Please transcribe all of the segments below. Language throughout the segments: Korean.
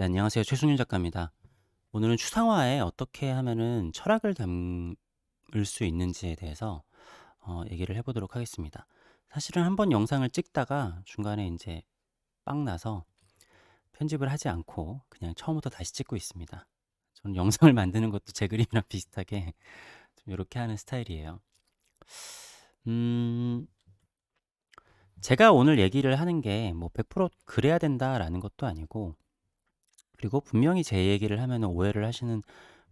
네, 안녕하세요. 최승윤 작가입니다. 오늘은 추상화에 어떻게 하면은 철학을 담을 수 있는지에 대해서 어, 얘기를 해보도록 하겠습니다. 사실은 한 번 영상을 찍다가 중간에 이제 빵 나서 편집을 하지 않고 그냥 처음부터 다시 찍고 있습니다. 저는 영상을 만드는 것도 제 그림이랑 비슷하게 좀 이렇게 하는 스타일이에요. 음, 제가 오늘 얘기를 하는 게 뭐 100% 그래야 된다라는 것도 아니고 그리고 분명히 제 얘기를 하면 오해를 하시는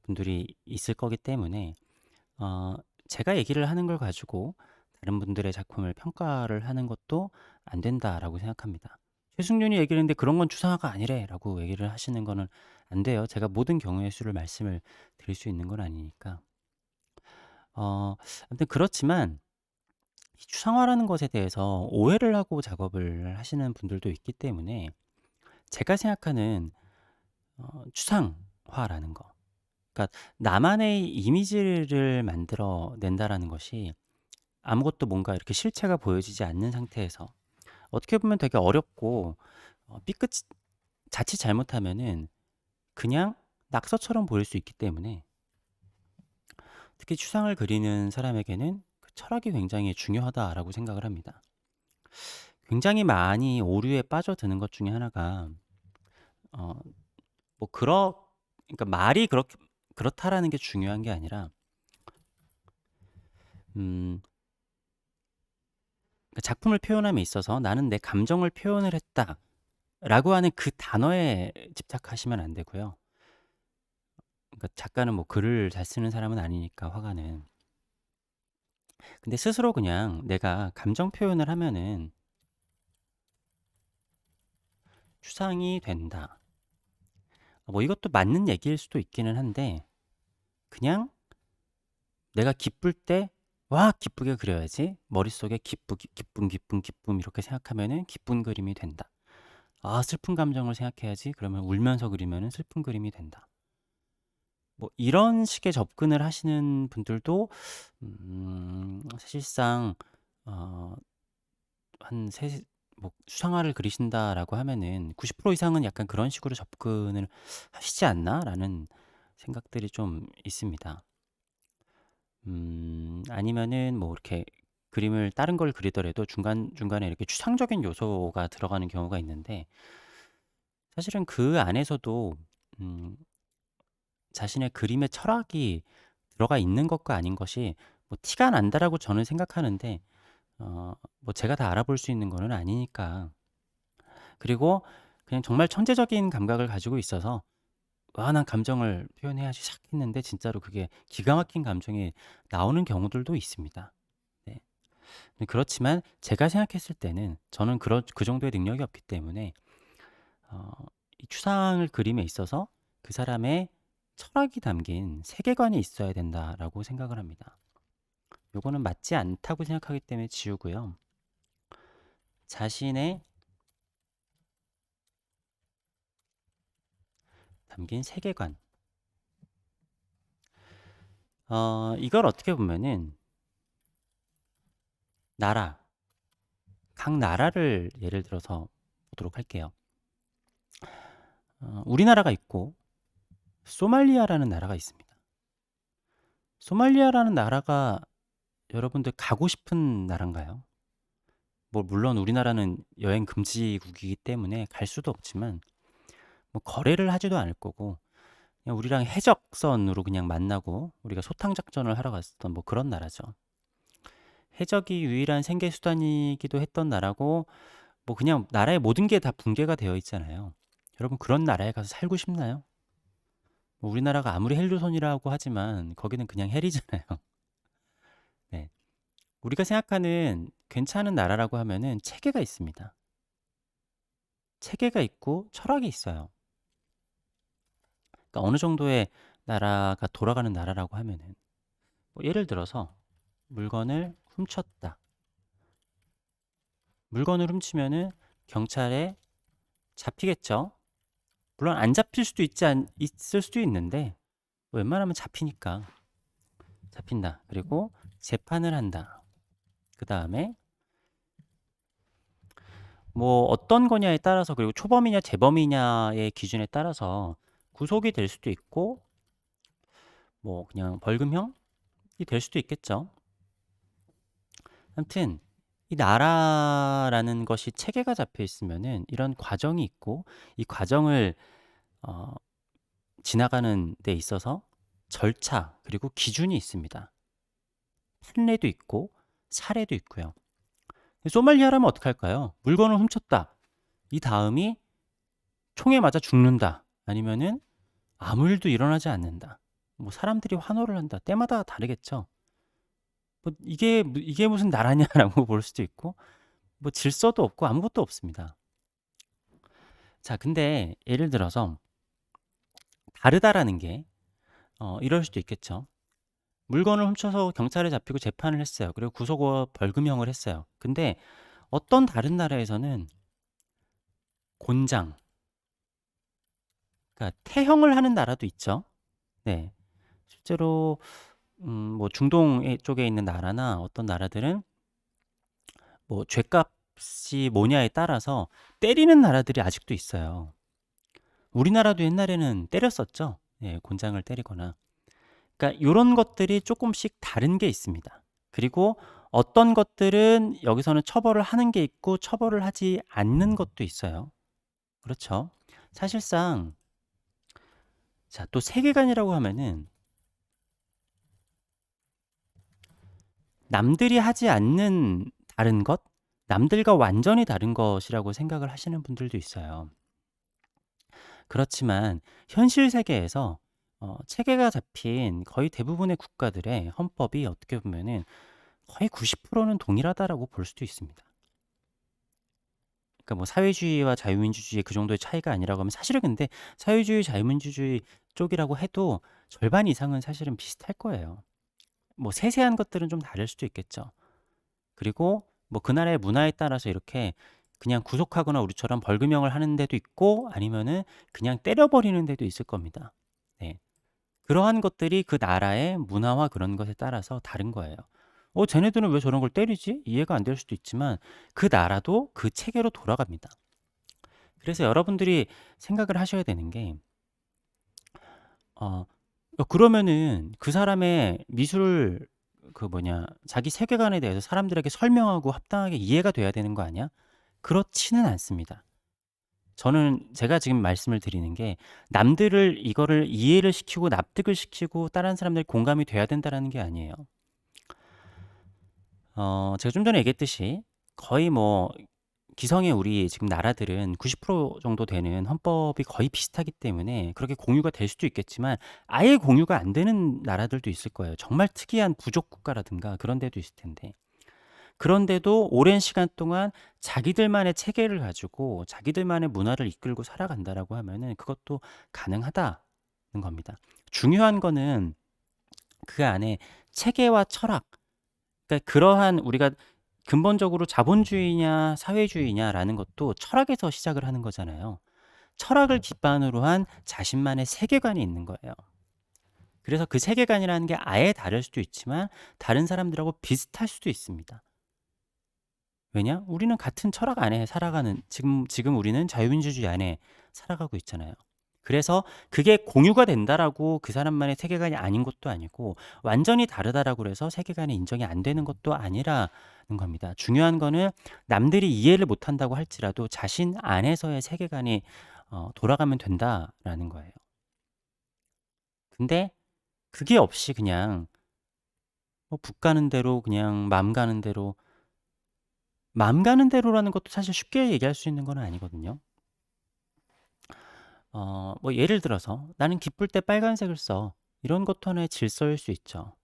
분들이 있을 거기 때문에 어, 제가 얘기를 하는 걸 가지고 다른 분들의 작품을 평가를 하는 것도 안 된다라고 생각합니다. 최승윤이 얘기를 했는데 그런 건 추상화가 아니래라고 얘기를 하시는 거는 안 돼요. 제가 모든 경우의 수를 말씀을 드릴 수 있는 건 아니니까. 어, 아무튼 그렇지만 이 추상화라는 것에 대해서 오해를 하고 작업을 하시는 분들도 있기 때문에 제가 생각하는 어, 추상화라는 거. 그러니까 나만의 이미지를 만들어 낸다라는 것이 아무것도 뭔가 이렇게 실체가 보여지지 않는 상태에서 어떻게 보면 되게 어렵고 어, 삐끗 자칫 잘못하면은 그냥 낙서처럼 보일 수 있기 때문에 특히 추상을 그리는 사람에게는 그 철학이 굉장히 중요하다라고 생각을 합니다. 굉장히 많이 오류에 빠져드는 것 중에 하나가 어, 뭐 그러 그러니까 말이 그렇게 그렇다라는 게 중요한 게 아니라 음, 그러니까 작품을 표현함에 있어서 나는 내 감정을 표현을 했다라고 하는 그 단어에 집착하시면 안 되고요. 그러니까 작가는 뭐 글을 잘 쓰는 사람은 아니니까 화가는 근데 스스로 그냥 내가 감정 표현을 하면은 추상이 된다. 뭐 이것도 맞는 얘기일 수도 있기는 한데 그냥 내가 기쁠 때 와 기쁘게 그려야지 머릿속에 기쁘 기쁨 기쁨 기쁨 이렇게 생각하면은 기쁜 그림이 된다. 아 슬픈 감정을 생각해야지 그러면 울면서 그리면은 슬픈 그림이 된다. 뭐 이런 식의 접근을 하시는 분들도 음, 사실상 어, 한 세 뭐 수상화를 그리신다라고 하면은 90% 이상은 약간 그런 식으로 접근을 하시지 않나라는 생각들이 좀 있습니다. 음, 아니면은 뭐 이렇게 그림을 다른 걸 그리더라도 중간중간에 이렇게 추상적인 요소가 들어가는 경우가 있는데 사실은 그 안에서도 음, 자신의 그림의 철학이 들어가 있는 것과 아닌 것이 뭐 티가 난다라고 저는 생각하는데 어, 뭐 제가 다 알아볼 수 있는 거는 아니니까. 그리고 그냥 정말 천재적인 감각을 가지고 있어서 와, 난 감정을 표현해야지 싹 했는데 진짜로 그게 기가 막힌 감정이 나오는 경우들도 있습니다. 네. 그렇지만 제가 생각했을 때는 저는 그런 그 정도의 능력이 없기 때문에 어, 이 추상을 그림에 있어서 그 사람의 철학이 담긴 세계관이 있어야 된다라고 생각을 합니다. 요거는 맞지 않다고 생각하기 때문에 지우고요. 자신의 담긴 세계관. 어, 이걸 어떻게 보면은 나라, 각 나라를 예를 들어서 보도록 할게요. 어, 우리나라가 있고 소말리아라는 나라가 있습니다. 소말리아라는 나라가 여러분들 가고 싶은 나라인가요? 뭐 물론 우리나라는 여행 금지국이기 때문에 갈 수도 없지만 뭐 거래를 하지도 않을 거고 그냥 우리랑 해적선으로 그냥 만나고 우리가 소탕 작전을 하러 갔었던 뭐 그런 나라죠. 해적이 유일한 생계 수단이기도 했던 나라고 뭐 그냥 나라의 모든 게 다 붕괴가 되어 있잖아요. 여러분 그런 나라에 가서 살고 싶나요? 뭐 우리나라가 아무리 헬조선이라고 하지만 거기는 그냥 헬이잖아요. 네. 우리가 생각하는 괜찮은 나라라고 하면은 체계가 있습니다. 체계가 있고 철학이 있어요. 그러니까 어느 정도의 나라가 돌아가는 나라라고 하면은 뭐 예를 들어서 물건을 훔쳤다. 물건을 훔치면은 경찰에 잡히겠죠. 물론 안 잡힐 수도 있지 않, 있을 수도 있는데 웬만하면 잡히니까 잡힌다. 그리고 재판을 한다. 그 다음에 뭐 어떤 거냐에 따라서 그리고 초범이냐 재범이냐의 기준에 따라서 구속이 될 수도 있고 뭐 그냥 벌금형이 될 수도 있겠죠. 아무튼 이 나라라는 것이 체계가 잡혀 있으면은 이런 과정이 있고 이 과정을 어, 지나가는 데 있어서 절차 그리고 기준이 있습니다. 판례도 있고 사례도 있고요. 소말리아라면 어떻게 할까요? 물건을 훔쳤다. 이 다음이 총에 맞아 죽는다. 아니면은 아무 일도 일어나지 않는다. 뭐 사람들이 환호를 한다. 때마다 다르겠죠. 뭐 이게 무- 이게 무슨 나라냐라고 볼 수도 있고 뭐 질서도 없고 아무것도 없습니다. 자, 근데 예를 들어서 다르다라는 게 어, 이럴 수도 있겠죠. 물건을 훔쳐서 경찰에 잡히고 재판을 했어요. 그리고 구속과 벌금형을 했어요. 근데 어떤 다른 나라에서는 곤장, 그러니까 태형을 하는 나라도 있죠. 네, 실제로 음, 뭐 중동 쪽에 있는 나라나 어떤 나라들은 뭐 죄값이 뭐냐에 따라서 때리는 나라들이 아직도 있어요. 우리나라도 옛날에는 때렸었죠. 예, 곤장을 때리거나. 그러니까 요런 것들이 조금씩 다른 게 있습니다. 그리고 어떤 것들은 여기서는 처벌을 하는 게 있고 처벌을 하지 않는 것도 있어요. 그렇죠. 사실상 자, 또 세계관이라고 하면은 남들이 하지 않는 다른 것, 남들과 완전히 다른 것이라고 생각을 하시는 분들도 있어요. 그렇지만 현실 세계에서 어, 체계가 잡힌 거의 대부분의 국가들의 헌법이 어떻게 보면은 거의 90%는 동일하다라고 볼 수도 있습니다. 그러니까 뭐 사회주의와 자유민주주의 그 정도의 차이가 아니라고 하면 사실은 근데 사회주의 자유민주주의 쪽이라고 해도 절반 이상은 사실은 비슷할 거예요. 뭐 세세한 것들은 좀 다를 수도 있겠죠. 그리고 뭐 그 나라의 문화에 따라서 이렇게 그냥 구속하거나 우리처럼 벌금형을 하는 데도 있고 아니면은 그냥 때려 버리는 데도 있을 겁니다. 네. 그러한 것들이 그 나라의 문화와 그런 것에 따라서 다른 거예요. 어, 쟤네들은 왜 저런 걸 때리지? 이해가 안 될 수도 있지만 그 나라도 그 체계로 돌아갑니다. 그래서 여러분들이 생각을 하셔야 되는 게, 어, 어, 그러면은 그 사람의 미술 그 뭐냐 자기 세계관에 대해서 사람들에게 설명하고 합당하게 이해가 돼야 되는 거 아니야? 그렇지는 않습니다. 저는 제가 지금 말씀을 드리는 게 남들을 이거를 이해를 시키고 납득을 시키고 다른 사람들 공감이 돼야 된다라는 게 아니에요. 어, 제가 좀 전에 얘기했듯이 거의 뭐 기성의 우리 지금 나라들은 90% 정도 되는 헌법이 거의 비슷하기 때문에 그렇게 공유가 될 수도 있겠지만 아예 공유가 안 되는 나라들도 있을 거예요. 정말 특이한 부족 국가라든가 그런 데도 있을 텐데. 그런데도 오랜 시간 동안 자기들만의 체계를 가지고 자기들만의 문화를 이끌고 살아간다라고 하면은 그것도 가능하다는 겁니다. 중요한 거는 그 안에 체계와 철학, 그러니까 그러한 우리가 근본적으로 자본주의냐 사회주의냐라는 것도 철학에서 시작을 하는 거잖아요. 철학을 기반으로 한 자신만의 세계관이 있는 거예요. 그래서 그 세계관이라는 게 아예 다를 수도 있지만 다른 사람들하고 비슷할 수도 있습니다. 왜냐? 우리는 같은 철학 안에 살아가는 지금 지금 우리는 자유민주주의 안에 살아가고 있잖아요. 그래서 그게 공유가 된다라고 그 사람만의 세계관이 아닌 것도 아니고 완전히 다르다라고 해서 세계관이 인정이 안 되는 것도 아니라는 겁니다. 중요한 거는 남들이 이해를 못 한다고 할지라도 자신 안에서의 세계관이 어, 돌아가면 된다라는 거예요. 근데 그게 없이 그냥 뭐 북 가는 대로 그냥 맘 가는 대로 맘 가는 대로라는 것도 사실 쉽게 얘기할 수 있는 건 아니거든요. 어, 뭐 예를 들어서 나는 기쁠 때 빨간색을 써. 이런 것도 하나의 질서일 수 있죠.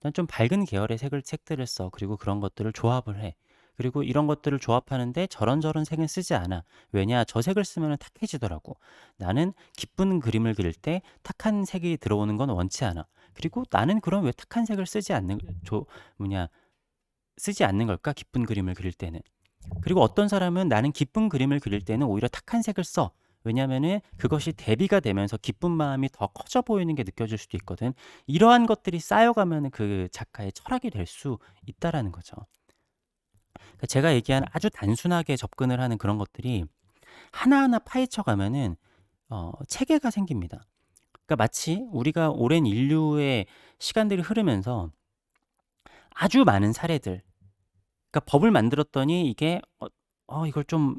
난 좀 밝은 계열의 색을 색들을 써. 그리고 그런 것들을 조합을 해. 그리고 이런 것들을 조합하는데 저런저런 색은 쓰지 않아. 왜냐? 저 색을 쓰면 탁해지더라고. 나는 기쁜 그림을 그릴 때 탁한 색이 들어오는 건 원치 않아. 그리고 나는 그럼 왜 탁한 색을 쓰지 않는 조 뭐냐 쓰지 않는 걸까? 기쁜 그림을 그릴 때는. 그리고 어떤 사람은 나는 기쁜 그림을 그릴 때는 오히려 탁한 색을 써. 왜냐면은 그것이 대비가 되면서 기쁜 마음이 더 커져 보이는 게 느껴질 수도 있거든. 이러한 것들이 쌓여가면 그 작가의 철학이 될 수 있다라는 거죠. 그러니까 제가 얘기한 아주 단순하게 접근을 하는 그런 것들이 하나하나 파헤쳐 가면은 어 체계가 생깁니다. 그러니까 마치 우리가 오랜 인류의 시간들이 흐르면서 아주 많은 사례들 그러니까 법을 만들었더니 이게 어, 어 이걸 좀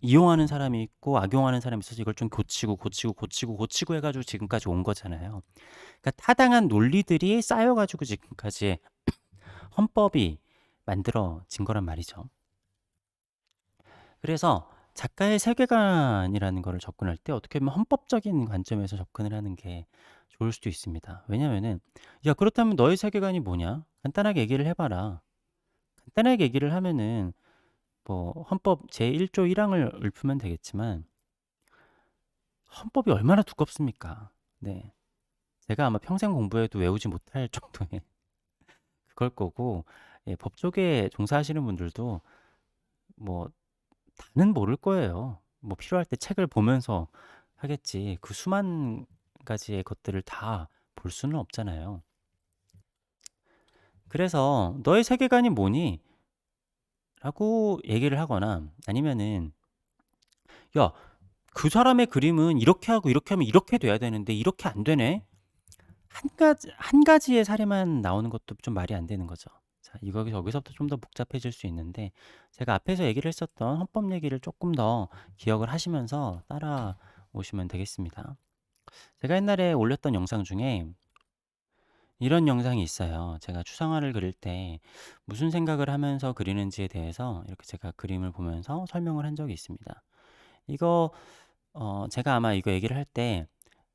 이용하는 사람이 있고 악용하는 사람이 있어서 이걸 좀 고치고 고치고 고치고 고치고 해가지고 지금까지 온 거잖아요. 그러니까 타당한 논리들이 쌓여가지고 지금까지 헌법이 만들어진 거란 말이죠. 그래서 작가의 세계관이라는 거를 접근할 때 어떻게 보면 헌법적인 관점에서 접근을 하는 게 좋을 수도 있습니다. 왜냐면은 야 그렇다면 너의 세계관이 뭐냐? 간단하게 얘기를 해봐라. 간단하게 얘기를 하면은 뭐 헌법 제1조 1항을 읊으면 되겠지만 헌법이 얼마나 두껍습니까? 네. 제가 아마 평생 공부해도 외우지 못할 정도의 그걸 거고 예, 법 쪽에 종사하시는 분들도 뭐 다는 모를 거예요. 뭐 필요할 때 책을 보면서 하겠지. 그 수만 가지의 것들을 다 볼 수는 없잖아요. 그래서 너의 세계관이 뭐니? 라고 얘기를 하거나 아니면은 야, 그 사람의 그림은 이렇게 하고 이렇게 하면 이렇게 돼야 되는데 이렇게 안 되네. 한 가지 한 가지의 사례만 나오는 것도 좀 말이 안 되는 거죠. 자, 이거 여기서부터 좀 더 복잡해질 수 있는데 제가 앞에서 얘기를 했었던 헌법 얘기를 조금 더 기억을 하시면서 따라 오시면 되겠습니다. 제가 옛날에 올렸던 영상 중에 이런 영상이 있어요. 제가 추상화를 그릴 때 무슨 생각을 하면서 그리는지에 대해서 이렇게 제가 그림을 보면서 설명을 한 적이 있습니다. 이거 어 제가 아마 이거 얘기를 할 때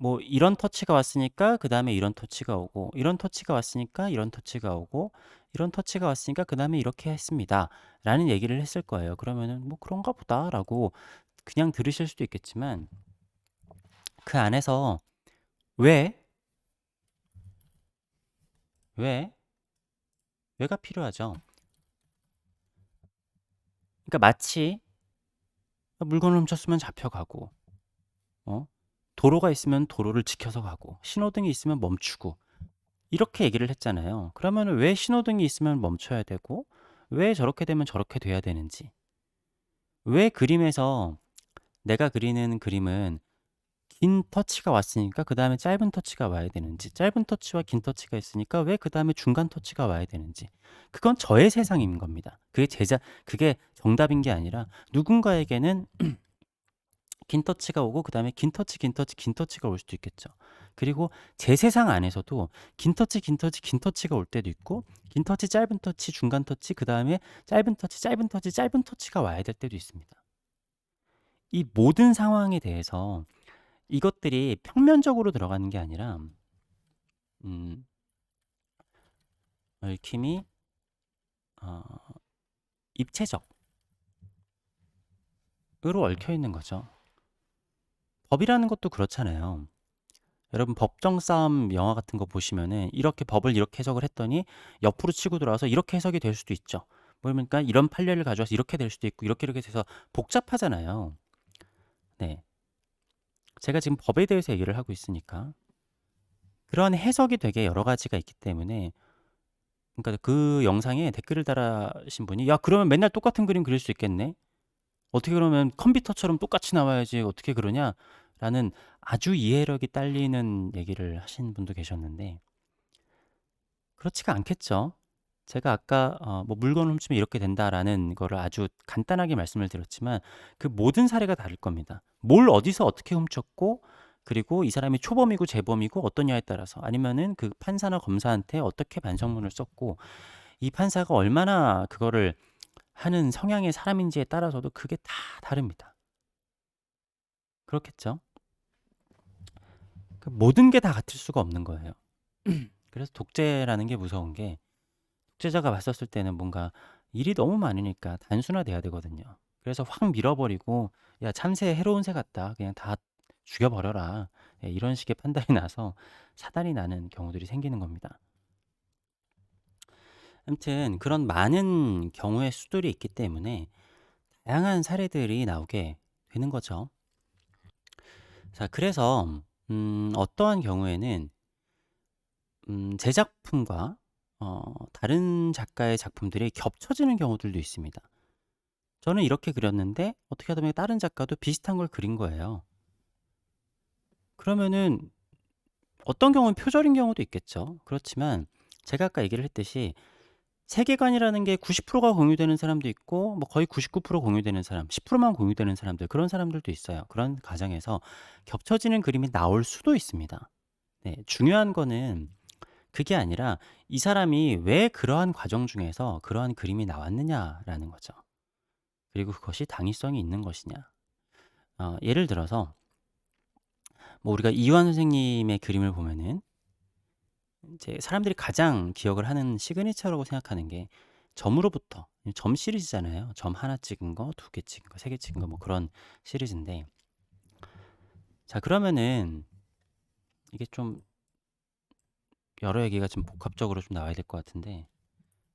뭐 이런 터치가 왔으니까 그 다음에 이런 터치가 오고 이런 터치가 왔으니까 이런 터치가 오고 이런 터치가 왔으니까 그 다음에 이렇게 했습니다. 라는 얘기를 했을 거예요. 그러면은 뭐 그런가 보다 라고 그냥 들으실 수도 있겠지만 그 안에서 왜 왜? 왜가 필요하죠. 그러니까 마치 물건을 훔쳤으면 잡혀가고, 어? 도로가 있으면 도로를 지켜서 가고, 신호등이 있으면 멈추고, 이렇게 얘기를 했잖아요. 그러면 왜 신호등이 있으면 멈춰야 되고, 왜 저렇게 되면 저렇게 돼야 되는지, 왜 그림에서 내가 그리는 그림은 긴 터치가 왔으니까 그 다음에 짧은 터치가 와야 되는지, 짧은 터치와 긴 터치가 있으니까 왜 그 다음에 중간 터치가 와야 되는지. 그건 저의 세상인 겁니다. 그게 제자, 그게 정답인 게 아니라 누군가에게는 긴 터치가 오고 그 다음에 긴 터치, 긴 터치, 긴 터치가 올 수도 있겠죠. 그리고 제 세상 안에서도 긴 터치, 긴 터치, 긴 터치가 올 때도 있고 긴 터치, 짧은 터치, 중간 터치, 그 다음에 짧은 터치, 짧은 터치, 짧은 터치가 와야 될 때도 있습니다. 이 모든 상황에 대해서 이것들이 평면적으로 들어가는 게 아니라 음, 얽힘이 어, 입체적으로 얽혀 있는 거죠. 법이라는 것도 그렇잖아요. 여러분 법정 싸움 영화 같은 거 보시면은 이렇게 법을 이렇게 해석을 했더니 옆으로 치고 들어와서 이렇게 해석이 될 수도 있죠. 그러니까 이런 판례를 가져와서 이렇게 될 수도 있고 이렇게 이렇게 돼서 복잡하잖아요. 네. 제가 지금 법에 대해서 얘기를 하고 있으니까 그런 해석이 되게 여러 가지가 있기 때문에 그러니까 그 영상에 댓글을 달아신 분이 야 그러면 맨날 똑같은 그림 그릴 수 있겠네? 어떻게 그러면 컴퓨터처럼 똑같이 나와야지 어떻게 그러냐? 라는 아주 이해력이 딸리는 얘기를 하신 분도 계셨는데 그렇지가 않겠죠 제가 아까 어, 뭐 물건을 훔치면 이렇게 된다라는 거를 아주 간단하게 말씀을 드렸지만 그 모든 사례가 다를 겁니다. 뭘 어디서 어떻게 훔쳤고 그리고 이 사람이 초범이고 재범이고 어떠냐에 따라서 아니면은 그 판사나 검사한테 어떻게 반성문을 썼고 이 판사가 얼마나 그거를 하는 성향의 사람인지에 따라서도 그게 다 다릅니다. 그렇겠죠? 그 모든 게 다 같을 수가 없는 거예요. 그래서 독재라는 게 무서운 게 독재자가 봤었을 때는 뭔가 일이 너무 많으니까 단순화돼야 되거든요. 그래서 확 밀어버리고 야 참새 해로운 새 같다 그냥 다 죽여버려라 예, 이런 식의 판단이 나서 사단이 나는 경우들이 생기는 겁니다. 아무튼 그런 많은 경우의 수들이 있기 때문에 다양한 사례들이 나오게 되는 거죠. 자, 그래서 음, 어떠한 경우에는 음, 제작품과 어 다른 작가의 작품들이 겹쳐지는 경우들도 있습니다. 저는 이렇게 그렸는데 어떻게 하다 보니 다른 작가도 비슷한 걸 그린 거예요. 그러면은 어떤 경우는 표절인 경우도 있겠죠. 그렇지만 제가 아까 얘기를 했듯이 세계관이라는 게 90%가 공유되는 사람도 있고 뭐 거의 99% 공유되는 사람, 10%만 공유되는 사람들 그런 사람들도 있어요. 그런 가정에서 겹쳐지는 그림이 나올 수도 있습니다. 네, 중요한 거는 그게 아니라 이 사람이 왜 그러한 과정 중에서 그러한 그림이 나왔느냐라는 거죠. 그리고 그것이 당위성이 있는 것이냐. 어, 예를 들어서 뭐 우리가 이완 선생님의 그림을 보면은 이제 사람들이 가장 기억을 하는 시그니처라고 생각하는 게 점으로부터 점 시리즈잖아요. 점 하나 찍은 거, 두 개 찍은 거, 세 개 찍은 거 뭐 그런 시리즈인데 자 그러면은 이게 좀 여러 얘기가 좀 복합적으로 좀 나와야 될 것 같은데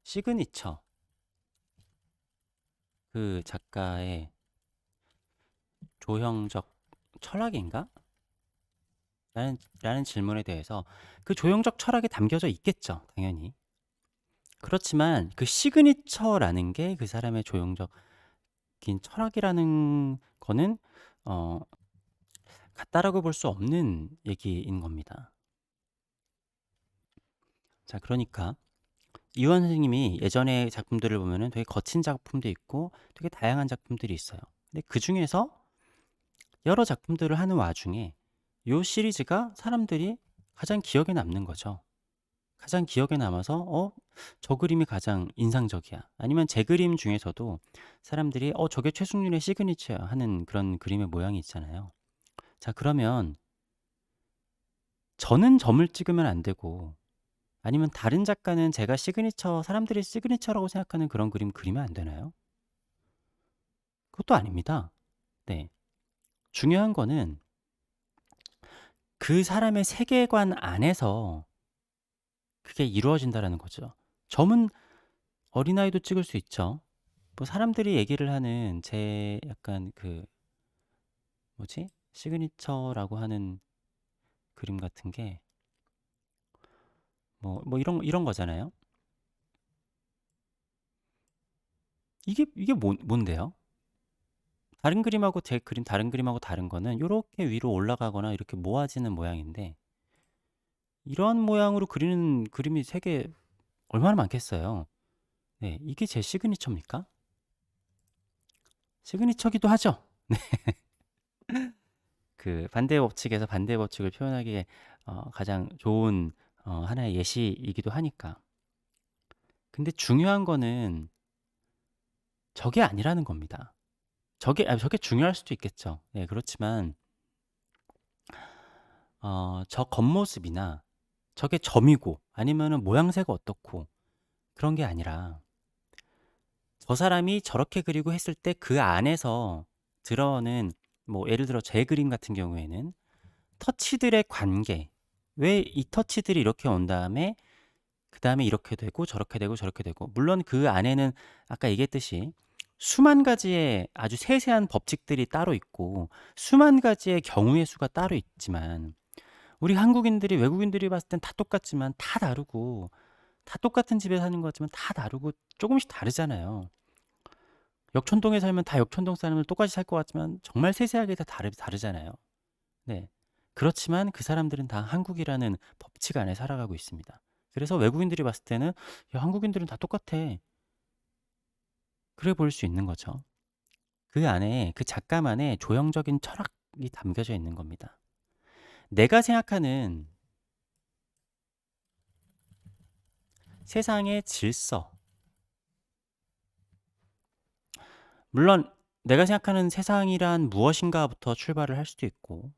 시그니처 그 작가의 조형적 철학인가? 라는, 라는 질문에 대해서 그 조형적 철학이 담겨져 있겠죠, 당연히. 그렇지만 그 시그니처라는 게 그 사람의 조형적인 철학이라는 거는 어, 같다라고 볼 수 없는 얘기인 겁니다. 자, 그러니까 이완 선생님이 예전에 작품들을 보면은 되게 거친 작품도 있고 되게 다양한 작품들이 있어요. 근데 그 중에서 여러 작품들을 하는 와중에 요 시리즈가 사람들이 가장 기억에 남는 거죠. 가장 기억에 남아서 어, 저 그림이 가장 인상적이야. 아니면 제 그림 중에서도 사람들이 어, 저게 최승윤의 시그니처야 하는 그런 그림의 모양이 있잖아요. 자, 그러면 저는 점을 찍으면 안 되고 아니면 다른 작가는 제가 시그니처, 사람들이 시그니처라고 생각하는 그런 그림 그리면 안 되나요? 그것도 아닙니다. 네. 중요한 거는 그 사람의 세계관 안에서 그게 이루어진다라는 거죠. 점은 어린아이도 찍을 수 있죠. 뭐 사람들이 얘기를 하는 제 약간 그 뭐지? 시그니처라고 하는 그림 같은 게 뭐, 뭐 이런 이런 거잖아요. 이게 이게 뭐, 뭔데요? 다른 그림하고 제 그림 다른 그림하고 다른 거는 이렇게 위로 올라가거나 이렇게 모아지는 모양인데 이런 모양으로 그리는 그림이 세계 얼마나 많겠어요. 네, 이게 제 시그니처입니까? 시그니처기도 하죠. 네. 그 반대 법칙에서 반대 법칙을 표현하기에 어, 가장 좋은 어, 하나의 예시이기도 하니까. 근데 중요한 거는 저게 아니라는 겁니다. 저게 아, 저게 중요할 수도 있겠죠. 네, 그렇지만 어, 저 겉모습이나 저게 점이고 아니면은 모양새가 어떻고 그런 게 아니라 저 사람이 저렇게 그리고 했을 때 그 안에서 들어오는 뭐 예를 들어 제 그림 같은 경우에는 터치들의 관계 왜 이 터치들이 이렇게 온 다음에 그 다음에 이렇게 되고 저렇게 되고 저렇게 되고 물론 그 안에는 아까 얘기했듯이 수만 가지의 아주 세세한 법칙들이 따로 있고 수만 가지의 경우의 수가 따로 있지만 우리 한국인들이 외국인들이 봤을 땐 다 똑같지만 다 다르고 다 똑같은 집에 사는 것 같지만 다 다르고 조금씩 다르잖아요. 역촌동에 살면 다 역촌동 사람들 똑같이 살 것 같지만 정말 세세하게 다 다르, 다르잖아요. 네. 그렇지만 그 사람들은 다 한국이라는 법칙 안에 살아가고 있습니다. 그래서 외국인들이 봤을 때는 야, 한국인들은 다 똑같아. 그래 보일 수 있는 거죠. 그 안에 그 작가만의 조형적인 철학이 담겨져 있는 겁니다. 내가 생각하는 세상의 질서. 물론 내가 생각하는 세상이란 무엇인가부터 출발을 할 수도 있고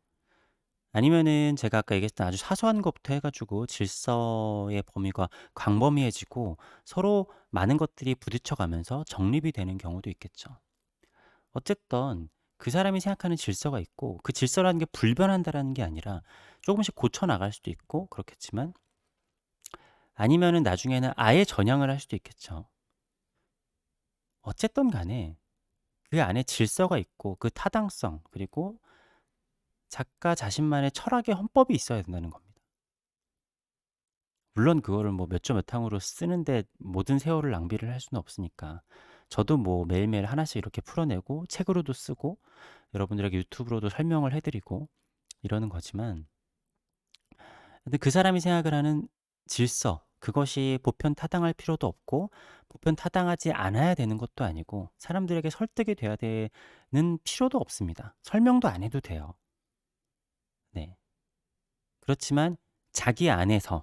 아니면은 제가 아까 얘기했던 아주 사소한 것부터 해 가지고 질서의 범위가 광범위해지고 서로 많은 것들이 부딪혀 가면서 정립이 되는 경우도 있겠죠. 어쨌든 그 사람이 생각하는 질서가 있고 그 질서라는 게 불변한다라는 게 아니라 조금씩 고쳐 나갈 수도 있고 그렇겠지만 아니면은 나중에는 아예 전향을 할 수도 있겠죠. 어쨌든 간에 그 안에 질서가 있고 그 타당성 그리고 작가 자신만의 철학의 헌법이 있어야 된다는 겁니다. 물론 그거를 뭐몇 항으로 쓰는데 모든 세월을 낭비를 할 수는 없으니까. 저도 뭐 매일매일 하나씩 이렇게 풀어내고 책으로도 쓰고 여러분들에게 유튜브로도 설명을 해 드리고 이러는 거지만 근데 그 사람이 생각을 하는 질서 그것이 보편 타당할 필요도 없고 보편 타당하지 않아야 되는 것도 아니고 사람들에게 설득이 돼야 되는 필요도 없습니다. 설명도 안 해도 돼요. 네. 그렇지만 자기 안에서는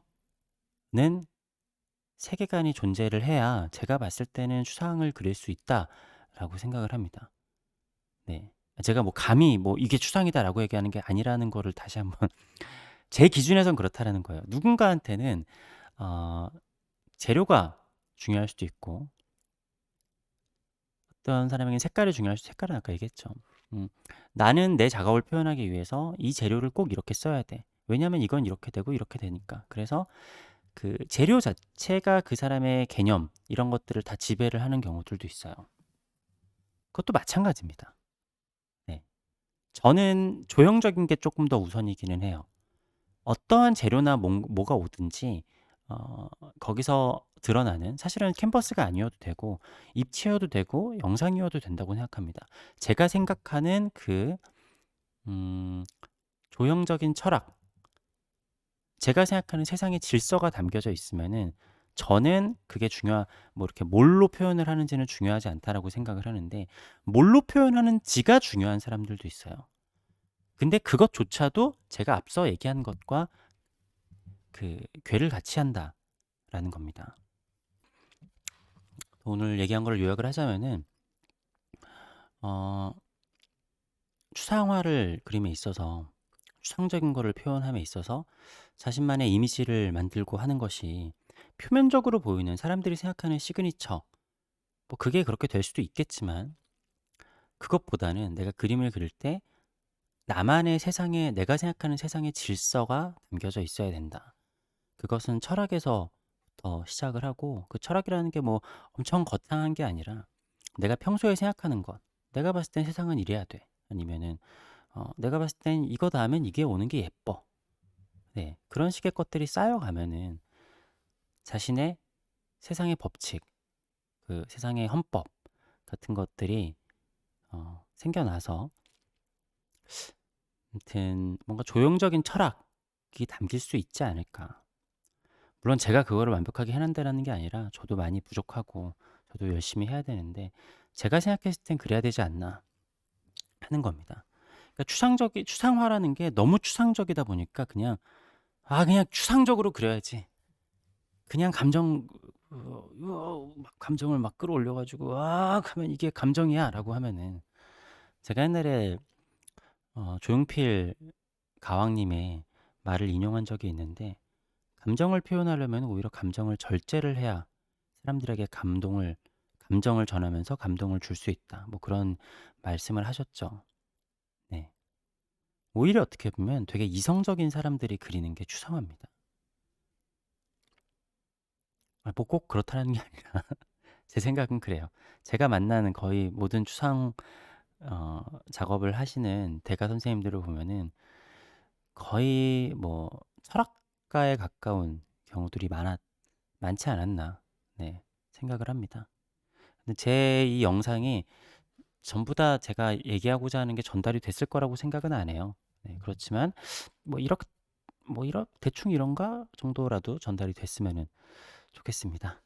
세계관이 존재를 해야 제가 봤을 때는 추상을 그릴 수 있다라고 생각을 합니다. 네. 제가 뭐 감히 뭐 이게 추상이다라고 얘기하는 게 아니라는 거를 다시 한번 제 기준에선 그렇다라는 거예요. 누군가한테는 어, 재료가 중요할 수도 있고 어떤 사람에게는 색깔이 중요할 수 색깔은 아까 얘기했죠. 음, 나는 내 작업을 표현하기 위해서 이 재료를 꼭 이렇게 써야 돼. 왜냐하면 이건 이렇게 되고 이렇게 되니까. 그래서 그 재료 자체가 그 사람의 개념 이런 것들을 다 지배를 하는 경우들도 있어요. 그것도 마찬가지입니다. 네. 저는 조형적인 게 조금 더 우선이기는 해요. 어떠한 재료나 뭐, 뭐가 오든지 어, 거기서 드러나는 사실은 캔버스가 아니어도 되고 입체여도 되고 영상이어도 된다고 생각합니다. 제가 생각하는 그 음, 조형적인 철학, 제가 생각하는 세상의 질서가 담겨져 있으면은 저는 그게 중요, 뭐 이렇게 뭘로 표현을 하는지는 중요하지 않다라고 생각을 하는데 뭘로 표현하는 지가 중요한 사람들도 있어요. 근데 그것조차도 제가 앞서 얘기한 것과 그 괴를 같이 한다라는 겁니다. 오늘 얘기한 걸 요약을 하자면은 어, 추상화를 그림에 있어서 추상적인 거를 표현함에 있어서 자신만의 이미지를 만들고 하는 것이 표면적으로 보이는 사람들이 생각하는 시그니처 뭐 그게 그렇게 될 수도 있겠지만 그것보다는 내가 그림을 그릴 때 나만의 세상에 내가 생각하는 세상의 질서가 담겨져 있어야 된다. 그것은 철학에서부터 시작을 하고 그 철학이라는 게 뭐 엄청 거창한 게 아니라 내가 평소에 생각하는 것, 내가 봤을 땐 세상은 이래야 돼. 아니면은 어, 내가 봤을 땐 이거 다음엔 이게 오는 게 예뻐. 네, 그런 식의 것들이 쌓여가면은 자신의 세상의 법칙, 그 세상의 헌법 같은 것들이 어, 생겨나서 아무튼 뭔가 조형적인 철학이 담길 수 있지 않을까. 물론 제가 그거를 완벽하게 해낸다라는 게 아니라 저도 많이 부족하고 저도 열심히 해야 되는데 제가 생각했을 땐 그래야 되지 않나 하는 겁니다. 그러니까 추상적이 추상화라는 게 너무 추상적이다 보니까 그냥 아 그냥 추상적으로 그려야지. 그냥 감정 어, 어, 막 감정을 막 끌어올려 가지고 아 하면 이게 감정이야라고 하면은 제가 옛날에 어, 조용필 가왕님의 말을 인용한 적이 있는데 감정을 표현하려면 오히려 감정을 절제를 해야 사람들에게 감동을 감정을 전하면서 감동을 줄 수 있다. 뭐 그런 말씀을 하셨죠. 네. 오히려 어떻게 보면 되게 이성적인 사람들이 그리는 게 추상합니다. 아, 뭐 꼭 그렇다는 게 아니라 제 생각은 그래요. 제가 만나는 거의 모든 추상 어, 작업을 하시는 대가 선생님들을 보면은 거의 뭐 철학가에 가까운 경우들이 많았 많지 않았나 네, 생각을 합니다. 근데 제 이 영상이 전부 다 제가 얘기하고자 하는 게 전달이 됐을 거라고 생각은 안 해요. 네, 그렇지만 뭐 이렇게 뭐 이런 대충 이런가 정도라도 전달이 됐으면 좋겠습니다.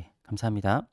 예, 감사합니다.